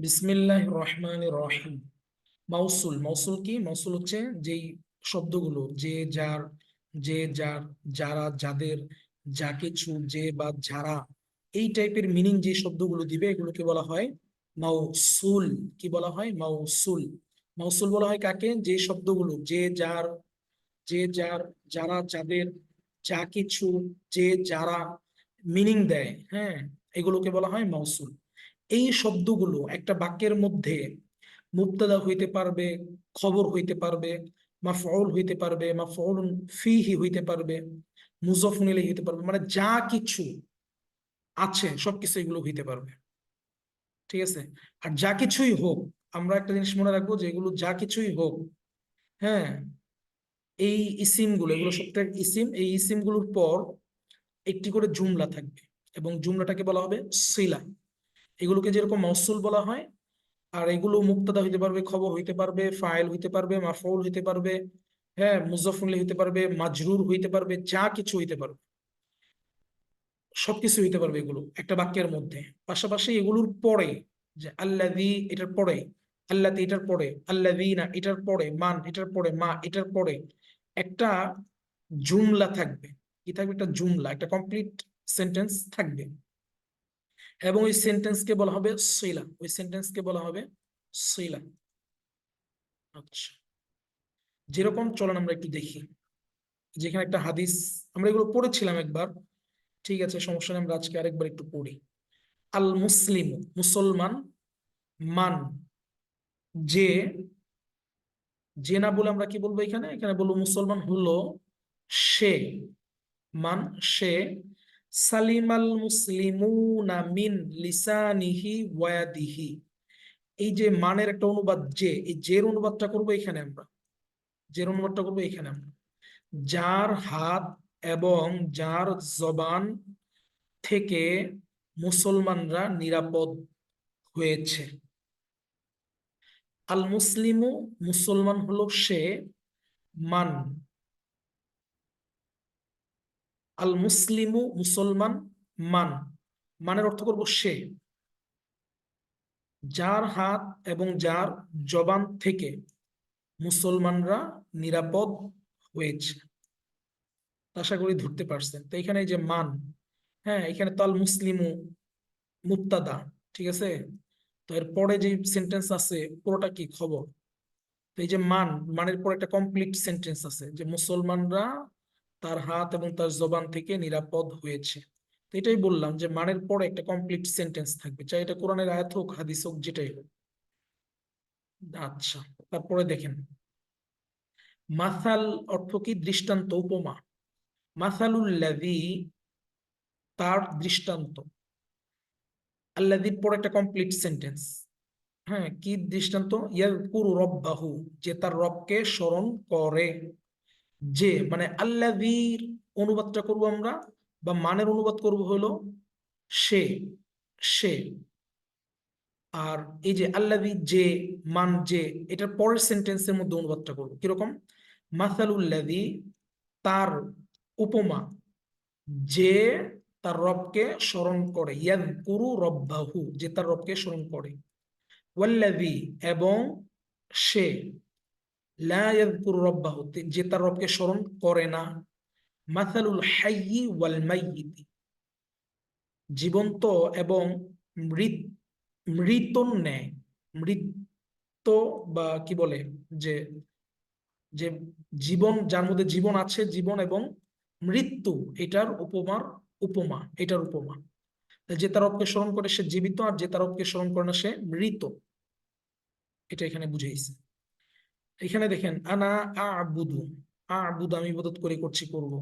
বিসমিল্লাহ রহমান রহিম। মাউসুল মাউসুল কি? মাউসুল হচ্ছে যেই শব্দগুলো, যে, যার যে, যার, যারা, যাদের যা কিছু যে বা যারা, এই টাইপের মিনিং যে শব্দগুলো দিবে এগুলোকে বলা হয়? মাউসুল কি বলা হয়? মাউসুল। মাউসুল বলা হয় কাকে? যে শব্দগুলো, যে, যার যে, যার, যারা, যাদের যা কিছু যে, যারা মিনিং দেয় হ্যাঁ? এগুলোকে বলা হয় মাউসুল। এই শব্দগুলো একটা বাক্যের মধ্যে মুবতাদা হইতে পারবে, খবর হইতে পারবে, মাফউল হইতে পারবে, মাফউলুন ফিহি হইতে পারবে মুজফুন ইলাইহি হইতে পারবে মানে যা কিছু আছে, সবকিছু এগুলো হইতে পারবে। ঠিক আছে? আর যা কিছুই হোক, আমরা একটা জিনিস মনে রাখব যে এগুলো যা কিছুই হোক হ্যাঁ এই ইসিমগুলো এগুলো সবটা ইসিম, এই ইসিমগুলোর পর একটি করে জুমলা থাকবে এবং জুমলাটাকে বলা হবে সিলা। এগুলোকে যেরকম মৌসুল বলা হয়, আর এগুলো মুক্তাদা হইতে পারবে, খবর হইতে পারবে, ফাইল হইতে পারবে, মাফউল হইতে পারবে হ্যাঁ মুজাফুল হইতে পারবে, মাজরুর হইতে পারবে, যা কিছু হইতে পারবে। সবকিছু হইতে পারবে এগুলো, একটা বাক্যের মধ্যে। পাশাপাশি এগুলোর পরে, যে আল্লাদি এটার পরে আল্লাদি এটার পরে আল্লাদিনা এটার পরে, মান এটার পরে, মা এটার পরে, একটা জুমলা থাকবে। কি থাকবে? একটা জুমলা, একটা কমপ্লিট সেন্টেন্স থাকবে। এবং ওই সেন্টেন্সকে বলা হবে সিলা ওই সেন্টেন্সকে বলা হবে সিলা আচ্ছা। যেরকম চলন আমরা একটু দেখি। যেখানে একটা হাদিস, আমরা এগুলো পড়েছিলাম একবার। ঠিক আছে, সমস্যা নেই, আমরা আজকে আরেকবার একটু পড়ি। আল মুসলিম মুসলমান মান, যে যে না বলে আমরা কি বলব এখানে? এখানে বলব মুসলমান হলো সে। মান সে সালিমাল মুসলিমুনা মিন লিসানিহি ওয়াদিহি। এই যে মানের একটা অনুবাদ যে, এই জের অনুবাদটা করব এখানে আমরা। জের অনুবাদটা করব এখানে আমরা। যার হাত এবং যার জবান থেকে মুসলমানরা নিরাপদ হয়েছে। আল মুসলিমু, মুসলমান হলো সে মান আল মুসলিমু মুসলমান মান। মানের অর্থ করব সে। যার হাত এবং যার জবান থেকে মুসলমানরা নিরাপদ হয়েছে। আশা করি ধরতে পারছেন। তো এখানে যে মান হ্যাঁ এখানে তো আল মুসলিমু মুক্তাদা ঠিক আছে? তো এর পরে যে সেন্টেন্স আছে, পুরোটা কি খবর? তো এই যে মান, মানের পর একটা কমপ্লিট সেন্টেন্স আছে, যে মুসলমানরা তার হাত এবং তার জবান থেকে নিরাপদ হয়েছে। তো এটাই বললাম যে মানের পরে একটা কমপ্লিট সেন্টেন্স থাকবে, চাই এটা কোরআনের আয়াত হোক, হাদিস হোক, যেটাই হোক। আচ্ছা তারপরে দেখেন। মাসাল অর্থ কি? দৃষ্টান্ত, উপমা। মাসালুল্লাযী তার দৃষ্টান্ত। আল্লাযীর পরে একটা কমপ্লিট সেন্টেন্স হ্যাঁ কি দৃষ্টান্ত? ইয়াযকুরু রব্বাহু, যে তার রবকে স্মরণ করে। যে মানে আল্লাহর অনুবাদটা করব আমরা বা মানের অনুবাদ করব হলো সে সে। আর এই যে আল্লাহি যে মান যে এটার পরের সেন্টেন্সের মধ্যে অনুবাদটা করব। কীরকম? মাসালুল্লাদি তার উপমা যে তার রবকে স্মরণ করে ইয়াদ কুরু রব্বাহু, যে তার রবকে স্মরণ করে। ওয়াল্লাদি এবং সে যে তার রবকে স্মরণ করে না। মাসালুল হাইয়ি ওয়াল মাইয়িতি, জীবন্ত এবং মৃত মৃত ন্যায়। মৃত বা কি বলে? যে যে জীবন, যার মধ্যে জীবন আছে, জীবন এবং মৃত্যু, এটার উপমার উপমা, এটার উপমা। যে তার রবকে স্মরণ করে সে জীবিত, আর যে তার রবকে স্মরণ করে না সে মৃত। এটা এখানে বুঝেইছে। এখানে দেখেন, আনা আবুদু, আবুদ আমি ইবাদত করে করছি, করব।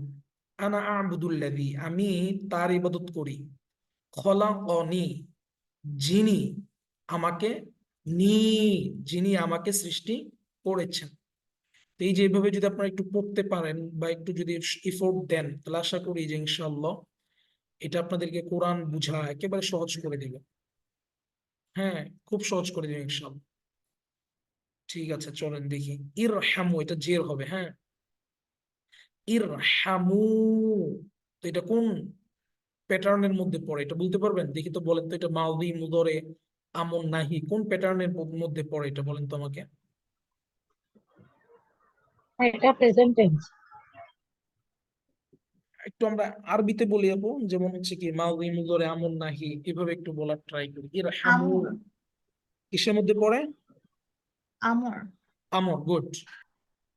আনা আবুদুল্লাদি আমি তার ইবাদত করি। খলা অনি যিনি আমাকে নি যিনি আমাকে সৃষ্টি করেছেন। এই যে এইভাবে যদি আপনারা একটু পড়তে পারেন বা একটু যদি ইফোর্ট দেন, তাহলে আশা করি যে ইনশাল্লাহ এটা আপনাদেরকে কোরআন বুঝা একেবারে সহজ করে দিবে। হ্যাঁ খুব সহজ করে দিবে ইনশাল্লাহ ঠিক আছে চলেন দেখি। ইর হ্যামু এটা জের হবে হ্যাঁ? ইর হ্যামু তো এটা কোন প্যাটার্নের মধ্যে পড়ে? এটা বলতে পারবেন? দেখি তো বলেন তো এটা মাউদি মুদরে আমন নাহি কোন প্যাটার্নের মধ্যে পড়ে এটা বলেন তো আমাকে? এটা প্রেজেন্ট টেন্স একটু আমরা আরবিতে বলি আপু যেমন হচ্ছে কি মাউদি মুজরে আমন নাহি এভাবে একটু বলার ট্রাই করি। ইরহামু কিসের মধ্যে পড়ে? আমর আমর গুড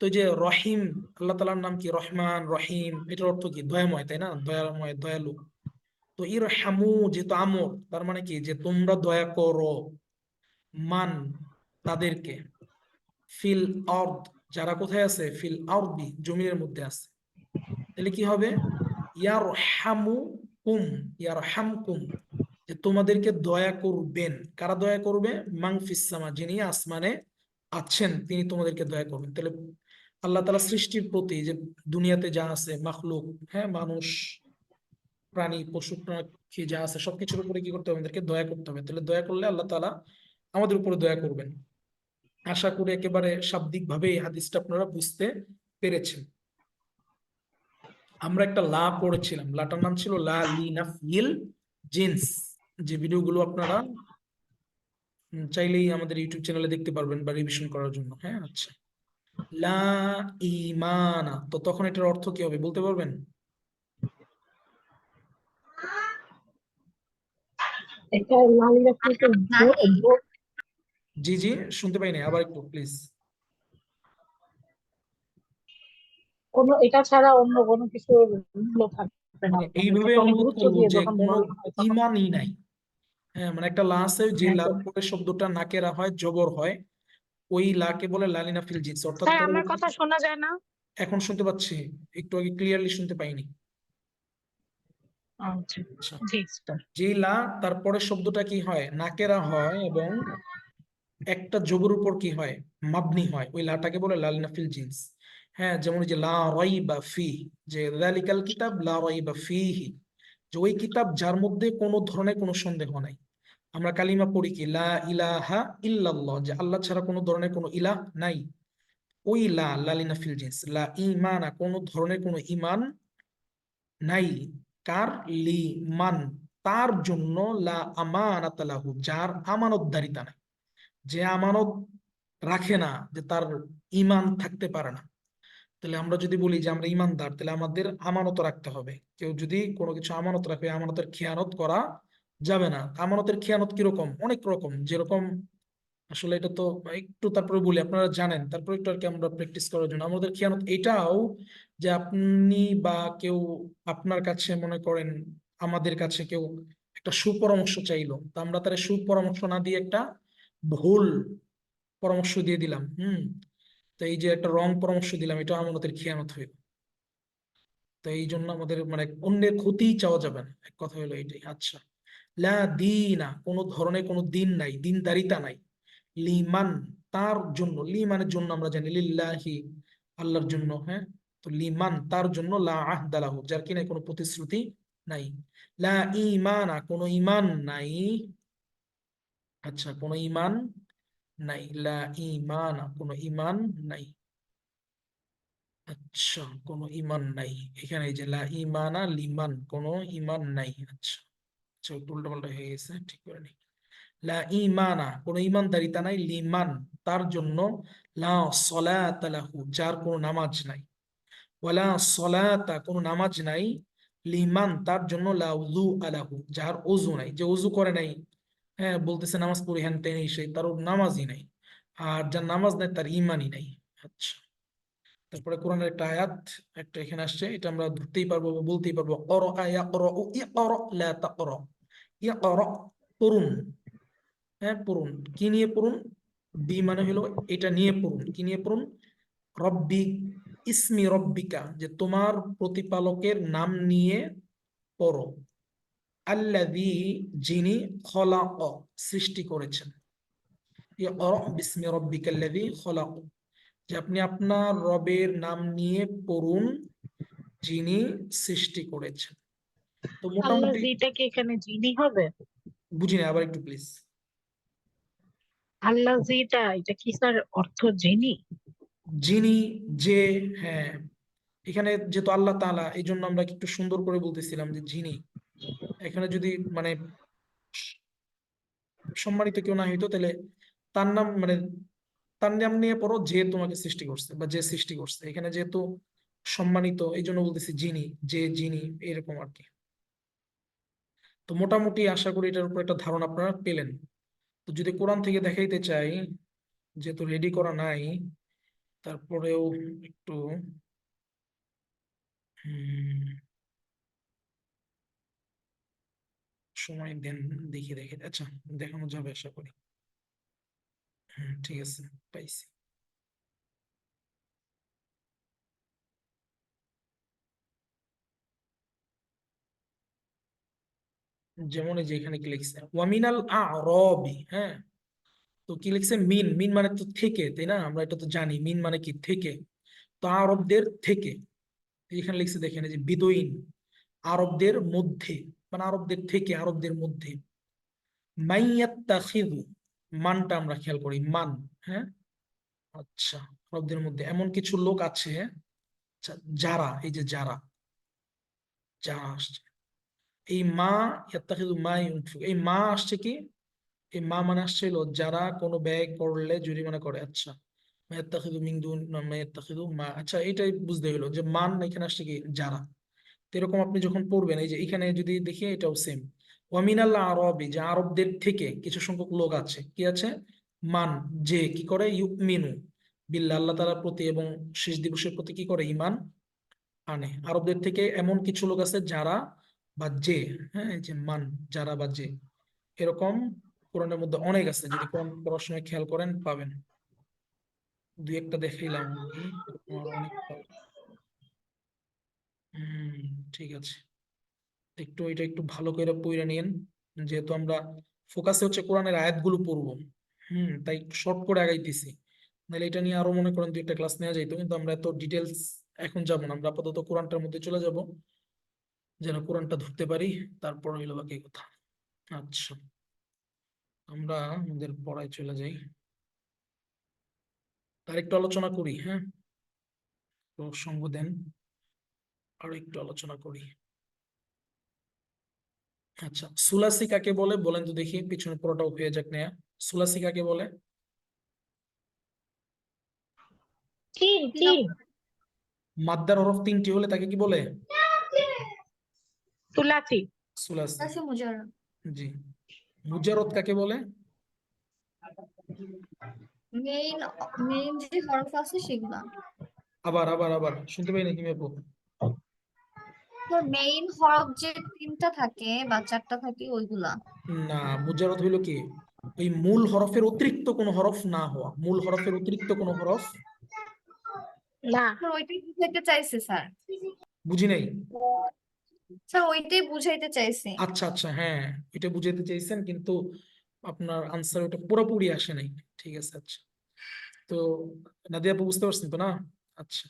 তো যে রহিম, আল্লাহ তাআলার নাম কি? রহমান, রহিম, এটার অর্থ কি? দয়াময়, তাই না? দয়াময় দয়ালু। তো ইরহামু, যেহেতু আমর, তার মানে কি? যে তোমরা দয়া করো মান তাদেরকে। ফিল আরদ, যারা কোথায় আছে? ফিল আরদি, জমিনের মধ্যে আছে। তাহলে কি হবে? ইয়ার হামু কুম ইয়ারহামকুম, যে তোমাদেরকে দয়া করবেন। কারা দয়া করবে? মান ফিস সামা, যিনি আসমানে আছেন, তিনি তোমাদেরকে দয়া করবেন। তাহলে আল্লাহ তাআলা সৃষ্টির প্রতি যে দুনিয়াতে যা আছে, মাখলুক হ্যাঁ মানুষ, প্রাণী, পশু, পাখি যা আছে, সবকিছুর উপরে কি করতে হবে? আমাদেরকে দয়া করতে হবে। তাহলে দয়া করলে আল্লাহ তাআলা আমাদের উপরে দয়া করবেন। আশা করি একেবারে শাব্দিক ভাবে এই হাদিসটা আপনারা বুঝতে পেরেছেন। আমরা একটা লা পড়েছিলাম। লাটার নাম ছিল লা লিনাফিল জিন্স। যে ভিডিওগুলো আপনারা চাইলেই আমাদের ইউটিউব চ্যানেলে দেখতে পারবেন বা রিভিশন করার জন্য। হ্যাঁ আচ্ছা। লা ইমানা তো তখন এটার অর্থ কি হবে বলতে পারবেন? ফুলকে জি জি শুনতে পাইনি আবার একটু প্লিজ কোনো এটা ছাড়া অন্য কোনো কিছু মূল্য থাকবে না। মানে এইভাবে অনুভব করব যে কোনো ইমানই নাই। হ্যাঁ মানে একটা লা আছে যে লার পরে শব্দটা নাকেরা হয় জবর হয় ওই লাকে বলে লালিনা ফিল জিন্স। অর্থাৎ স্যার আমার কথা শোনা যায় না? এখন শুনতে পাচ্ছি। একটু আগে ক্লিয়ারলি শুনতে পাইনি। আচ্ছা আচ্ছা। যে লা তারপরে শব্দটা কি হয়? নাকেরা হয় এবং একটা জবর উপর কি হয়? মাবনি হয়। ওই লাটাকে বলে লালিনা ফিল জিন্স। হ্যাঁ যেমন যে লা রাইবা ফি যে যালিকাল কিতাব লা রাইবা ফিহি। যে ওই কিতাব যার মধ্যে কোনো ধরনের কোনো সন্দেহ নাই। আমরা কালিমা পড়ি কি, লা ইলাহা ইল্লাল্লাহ, যে আল্লাহ ছাড়া কোনো ধরনের কোনো ইলাহ নাই। ওই লা, লালিনা ফিল জিন্স, লা ইমানা কোনো ধরনের কোনো ইমান নাই। কার? লি মান, তার জন্য লা আমানাত লাহু, যার আমানতদারিতা নাই। যে আমানত রাখে না, যে তার ইমান থাকতে পারে না। তাহলে আমরা যদি বলি যে আমরা ইমানদার, তাহলে আমাদের আমানত রাখতে হবে। কেউ যদি কোনো কিছু আমানত রাখে, আমানতের খেয়ানত করা যাবে না। আমানতের খেয়ানত কীরকম? অনেক রকম। যেরকম আসলে এটা তো একটু তারপরে বলি, আপনারা জানেন। তারপরে একটু আর কি আমরা প্র্যাকটিস করার জন্য। আমাদের খেয়ানত এটাও যে আপনি বা কেউ আপনার কাছে মনে করেন আমাদের কাছে কেউ একটা সুপরামর্শ চাইলো, তা আমরা তার সুপরামর্শ না দিয়ে একটা ভুল পরামর্শ দিয়ে দিলাম। হুম? তো এই যে একটা রং পরামর্শ দিলাম এটা আমাদের খেয়ানত হইল। তো এই জন্য আমাদের মানে অন্যের ক্ষতি চাওয়া যাবে না। এক কথা হলো এটাই। আচ্ছা। লা দিনা, কোনো ধরনের কোনো দিন নাই, দিনদারিতা নাই। লিমান, তার জন্য, লিমানের জন্য আমরা জানি লিল্লাহি, আল্লাহর জন্য হ্যাঁ? তো লিমান, তার জন্য লা আহদালাহু যার কিনা কোনো প্রতিশ্রুতি নাই। লা ইমানা কোনো ইমান নাই। আচ্ছা কোনো ইমান নাই লা ইমানা কোনো ইমান নাই আচ্ছা কোনো ইমান নাই এখানে এই যে লা ইমানা লিমান কোনো ইমান নাই আচ্ছা আচ্ছা হয়ে গেছে ঠিক করে লা ইমানা ইমানদারিতা নাই লিমান তার জন্য লা সলাতা লাহু যার কোনো নামাজ নাই ওয়ালা সলাতা কোনো নামাজ নাই লিমান তার জন্য লা আলাহু যার ওযু নাই যে ওযু করে নাই হ্যাঁ বলতেছে নামাজ পড়ি, হ্যান তেন সেই, তার নামাজই নাই। আর যার নামাজ নাই, তার ইমানই নাই। আচ্ছা। তারপরে কোরআনের একটা আয়াত, একটা এখানে আসছে, এটা আমরা ধরতেই পারব বা বলতেই পারব। অর আয়া অর ও ইকর লা তাকর ইকর পড়ুন। হ্যাঁ পড়ুন। কি নিয়ে পড়ুন? বি মানে হলো এটা নিয়ে পড়ুন। কি নিয়ে পড়ুন? রব্বি ইসমি রব্বিকা, যে তোমার প্রতিপালকের নাম নিয়ে পড়ো। আল্লাযী যিনি খলাক সৃষ্টি করেছেন। বিসমি রব্বিকাল্লাযী খলাক। যে আপনি আপনার রবের নাম নিয়ে পড়ুন যিনি সৃষ্টি করেছেন। তো মোটামুটি কি এখানে জিনি হবে? বুঝি না আবার একটু প্লিজ আল্লাহ জিটা এটা কি স্যার অর্থ জিনি যিনি যে হ্যাঁ। এখানে যেহেতু আল্লাহ তাআলা এই জন্য আমরা একটু সুন্দর করে বলতেছিলাম যে যিনি। এখানে যদি মানে সম্মানিত কেউ না হইতো, তাহলে তার নাম মানে তার নাম নিয়ে পড়ো যে তোমাকে সৃষ্টি করছে বা যে সৃষ্টি করছে। এখানে যেহেতু সম্মানিত এই জন্য বলতেছি যিনি, যে যিনি, এরকম আর কি। তো মোটামুটি আশা করি এটার উপর একটা ধারণা আপনারা পেলেন। তো যদি কোরআন থেকে দেখাইতে চাই, যেহেতু রেডি করা নাই, তারপরেও একটু হুম, সময় দেন দেখি দেখি। আচ্ছা দেখানো যাবে আশা করি। হুম, ঠিক আছে পাইছি। যেমন এই যে এখানে কি লিখছে? ওয়ামিনাল আরবি হ্যাঁ? তো কি লিখছে? মিন মিন মানে তো থেকে তাই না? আমরা এটা তো জানি। মিন মানে কি? থেকে। তো আরবদের থেকে। এখানে লিখছে দেখেন যে বিদইন। আরবদের মধ্যে। মানে আরবদের থেকে আরবদের মধ্যে। মানটা আমরা খেয়াল করি মান হ্যাঁ? আচ্ছা আরবদের মধ্যে এমন কিছু লোক আছে আচ্ছা, যারা এই যে যারা যারা আসছে। এই মা মা এই মা আসছে কি? এই মা মানে আসছে যারা কোনো ব্যয় করলে জরিমানা করে আচ্ছা। মা ইয়াত্তাখিযু মিন দুন মা আচ্ছা এটাই বুঝতে হলো যে মান এখানে আসছে কি? যারা। এরকম আপনি যখন পড়বেন, এই যে এখানে যদি দেখি এটাও সেম ওয়ামিনাল আরবি, যে আরবদের থেকে কিছু সংখ্যক লোক আছে, কি আছে? মান, যে কি করে? ইউমিনু বিল্লাহ, আল্লাহ তাআলার প্রতি এবং শেষ দিবসের প্রতি কি করে? ইমান আনে। আরবদের থেকে এমন কিছু লোক আছে যারা বা যে হ্যাঁ যে মান, যারা বা যে। এরকম কোরআনের মধ্যে অনেক আছে, যদি কোরআন পড়ার সময় খেয়াল করেন, পাবেন। দুই একটা দেখাইলাম অনেক। হুম। ঠিক আছে। একটু এটা একটু ভালো করে পড়ে নিন। যেহেতু আমরা ফোকাসে হচ্ছে কোরআনের আয়াতগুলো পড়ব। হুম, তাই শর্ট করে আগাইতেছি। নাহলে এটা নিয়ে আরও মনে করেন দুই একটা ক্লাস নেওয়া যাইতো। কিন্তু আমরা এত ডিটেলস এখন যাব না। আমরা আপাতত কোরআনটার মধ্যে চলে যাব। যেন কোরআনটা ধরতে পারি। তারপর হইল বাকি কথা। আচ্ছা। আমরা আমাদের পড়ায় চলে যাই। আর একটু আলোচনা করি হ্যাঁ? তো সঙ্গ দেন। আর একটু আলোচনা করি। আচ্ছা সুলাসি কাকে বলে? বলেন তো দেখি পিছনে পুরোটা হয়ে যাক নেয়া। সুলাসি কাকে বলে? মাদ্দার হরফ তিনটি হলে তাকে কি বলে? তুলাসি। সুলাসি। জি। কাকে বলে? মেইন মেইন যে হরফ আছে সেগুলা। আবার আবার আবার। শুনতে পাই নাকি মেপো তো মেইন হরফ যে তিনটা থাকে বা চারটা থাকে ওইগুলা? না মুজাররদ হইল কি? ওই মূল হরফের অতিরিক্ত কোনো হরফ না হওয়া। মূল হরফের অতিরিক্ত কোনো হরফ না। ওইটাই বুঝাইতে চাইছে স্যার। বুঝি নাই? স্যার ওইটাই বুঝাইতে চাইছে। আচ্ছা আচ্ছা হ্যাঁ এটা বুঝাইতে চাইছেন কিন্তু আপনার আনসার ওটা পুরোপুরি আসে নাই। ঠিক আছে আচ্ছা। তো নাদিয়া আপু বুঝতে পারছেন তো না? আচ্ছা।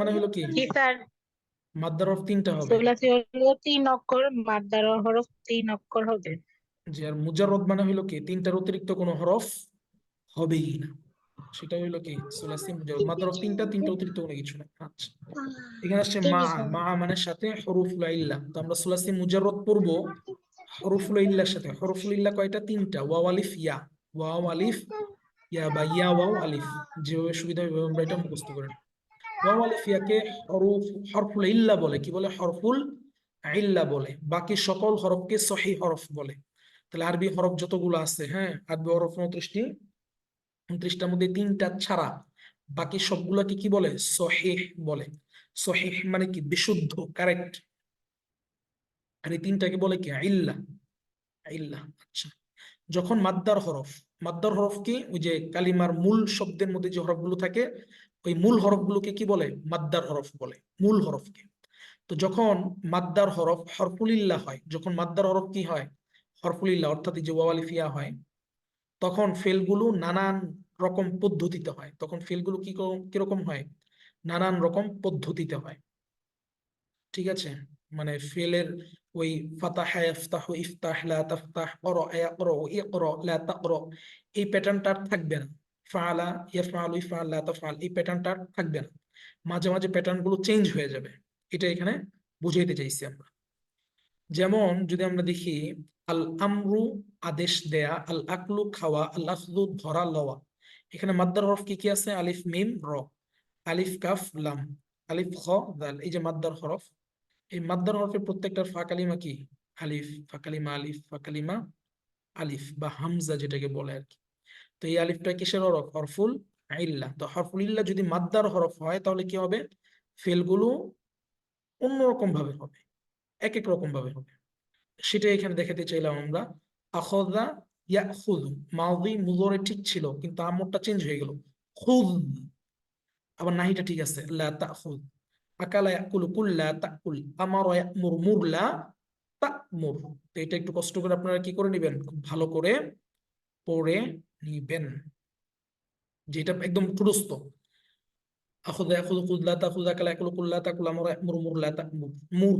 মানে হলো কি? স্যার। মাদ্দার হরফ তিনটা হবে। হলো তিন অক্ষর মাদ্দার হরফ তিন অক্ষর হবে। জি আর মুজাররদ মানে হইল কি? তিনটার অতিরিক্ত কোনো হরফ হবেই না। সেটা হইল কি? সুলাসি মুজাররদ। মাদ্দার হরফ তিনটা তিনটা অতিরিক্ত কোনো কিছু না। আচ্ছা। এখানে আসছে মা মা মানে সাথে হরফুল ইল্লা তো আমরা সুলাসি মুজাররদ পড়ব। হরফুল ইল্লার সাথে। হরফুল ইল্লা কয়টা? তিনটা। ওয়াও আলিফ ইয়া। ওয়াও আলিফ ইয়া বা ইয়া ওয়াও আলিফ। যেভাবে সুবিধা হবে আমরা এটা মুখস্থ করেন ওয়াও আলিফ হরফ, হরফুল ইল্লা বলে। কি বলে? হরফুল ইল্লা বলে। বাকি সকল হরফকে সহি হরফ বলে। তাহলে আরবি হরফ যতগুলো আছে হ্যাঁ? আরবি হরফ উনত্রিশটি। উনত্রিশটার মধ্যে তিনটা ছাড়া বাকি সবগুলোকে কি বলে? সহিহ বলে। সহিহ মানে কি? বিশুদ্ধ কারেক্ট আর এই তিনটাকে বলে কি? ইল্লা। ইল্লা আচ্ছা। যখন মাদ্দার হরফ মাদ্দার হরফ কি? ওই যে কালিমার মূল শব্দের মধ্যে যে হরফগুলো থাকে ওই মূল হরফগুলোকে কি বলে? মাদ্দার হরফ বলে, মূল হরফকে। তো যখন মাদ্দার হরফ হরফুলিল্লাহ হয়, যখন মাদ্দার হরফ কি হয়? হরফুলিল্লাহ, অর্থাৎ যে ওয়ালিফিয়া হয়, তখন ফেলগুলো নানান রকম পদ্ধতিতে হয়। তখন ফেলগুলো কি কর- কীরকম হয়? নানান রকম পদ্ধতিতে হয়। ঠিক আছে? মানে ফেলের ওই ফাতাহা, ইফতাহু, ইফতাহ, লা তাফতাহ ক্বরা ইয়াকরা ইকরা লা তাকরা, এই প্যাটার্নটা থাকবে না। ফাআলা ইয়াফআলু ইফআল লা তাফআল এই প্যাটার্নটা থাকবে না। মাঝে মাঝে প্যাটার্নগুলো চেঞ্জ হয়ে যাবে। এটা এখানে বুঝাইতে চাইছি আমরা। যেমন যদি আমরা দেখি, আল আমরু আদেশ দেয়া, আল আকলু খাওয়া, আল আখদু ধরা, লওয়া। এখানে মাদ্দার হরফ কি কি আছে? আলিফ, মিম, র। আলিফ, কাফ, লাম। আলিফ, খ, দাল। এই যে মাদ্দার হরফ, এই মাদ্দার হরফের প্রত্যেকটার ফা কালিমা কি? আলিফ ফা কালিমা আলিফ ফা কালিমা আলিফ বা হামজা যেটাকে বলে আর কি। তো এই আলিফটা কিসের হরফ? হরফুল ইল্লা। তো হরফুল ইল্লা যদি মাদ্দার হরফ হয়, তাহলে কি হবে? ফেলগুলো অন্যরকম ভাবে হবে এক এক রকম ভাবে হবে। সেটাই এখানে দেখাতে চাইলাম আমরা। আখদা ইয়াখুযু। মাদি মুযরে ঠিক ছিল, কিন্তু আমরটা চেঞ্জ হয়ে গেল। খুদ আবার নাহিটা ঠিক আছে। লা তাখুদ আকালা ইয়াকুলু কুল, লা তাকুল। আমারা ইয়ামুর মুর, লা তা'মুর। তো এটা একটু কষ্ট করে আপনারা কি করে নেবেন? খুব ভালো করে পড়ে নিবেন যেটা একদম ঠুরস্ত আখুদা ইয়াখুযু কুল মুর লা মুর,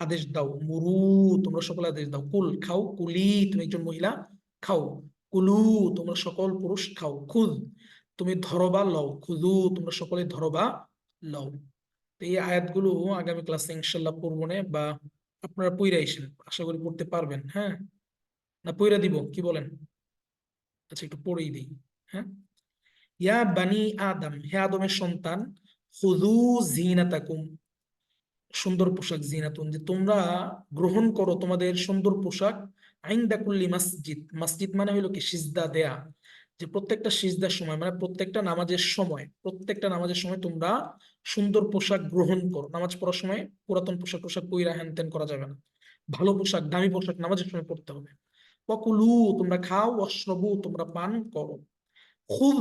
আদেশ দাও, মুরু, তোমরা সকলে আদেশ দাও। কুল খাও, কুলি, তুমি একজন মহিলা, খাও। কুলু, তোমরা সকল পুরুষ, খাও। খুদ, তুমি ধরবা, লও। খুদু, তোমরা সকলে ধরবা, লও। এই আয়াতগুলো আগামী ক্লাসে ইনশাল্লাহ নে বা আপনারা পইরা আশা করি পড়তে পারবেন হ্যাঁ? না, পইরা দিব, কি বলেন? আচ্ছা একটু পড়েই দিই হ্যাঁ? ইয়া বানি আদম, হে আদমের সন্তান খুদু জিনাতাকুম সুন্দর পোশাক জিনাতুন যে তোমরা গ্রহণ করো তোমাদের সুন্দর পোশাক আইন্দা কুল্লি মসজিদ। মসজিদ মানে হলো কি? সিজদা দেয়া। যে প্রত্যেকটা সিজদার সময় মানে প্রত্যেকটা নামাজের সময়, প্রত্যেকটা নামাজের সময় তোমরা সুন্দর পোশাক গ্রহণ করো। নামাজ পড়ার সময় পুরাতন পোশাক পোশাক পইরা হ্যান করা যাবে না। ভালো পোশাক, দামি পোশাক নামাজের সময় পড়তে হবে। ওয়াকুলু তোমরা খাও, ওয়াশরবু, তোমরা পান করো। খুদ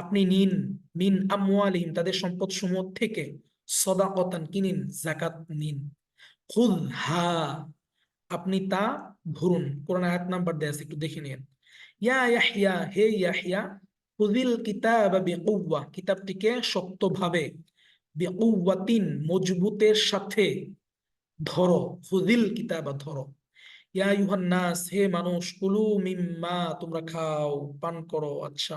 আপনি নিন, মিন আমওয়ালিহিম, তাদের সম্পদ সমূহ থেকে সদাকতান কি নিন জাকাত নিন। খুদ হা, আপনি তা ভরুন। কোরআন আয়াত নাম্বার দেয়া আছে, একটু দেখে নিন ইয়া ইয়াহইয়া, হে ইয়াহইয়া, খুযিল কিতাবা বিকুওয়া, কিতাবটিকে শক্তভাবে বিকুওয়াতিন, মজবুতের সাথে ধরো, খুযিল কিতাবা ধরো। ইয়া আইয়ুহান নাস হে মানুষ, কুলু মিম্মা তোমরা খাও, পান করো। আচ্ছা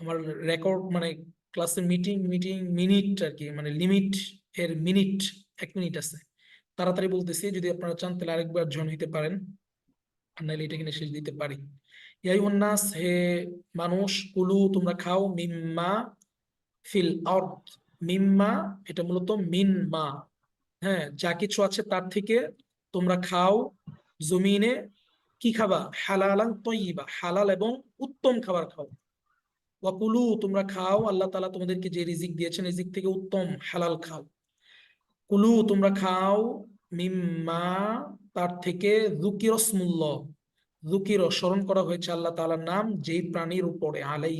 আমার রেকর্ড মানে ক্লাসের মিটিং মিটিং মিনিট আর কি মানে লিমিট এর মিনিট এক মিনিট আছে। তাড়াতাড়ি বলতেছি, যদি আপনারা চান তাহলে আরেকবার জয়েন হইতে পারেন, আর নাইলে এটা কিনে শেষ দিতে পারি। ইয়াইউন নাস হে মানুষ, কুলু তোমরা খাও, মিম্মা ফিল আর্থ মিম্মা, এটা মূলত মিন মা হ্যাঁ যা কিছু আছে তার থেকে তোমরা খাও জমিনে কি খাবা? হালালান তৈবা হালাল এবং উত্তম খাবার খাও। ওয়াকুলু, তোমরা খাও, আল্লাহ তালা তোমাদেরকে যে রিজিক দিয়েছেন, রিজিক থেকে উত্তম, হালাল খাও। কুলু, তোমরা খাও, মিম্মা, তার থেকে জুকিরসমুল্লাহ জুকির স্মরণ করা হয়েছে আল্লাহ তাআলার নাম, যেই প্রাণীর উপরে আলাই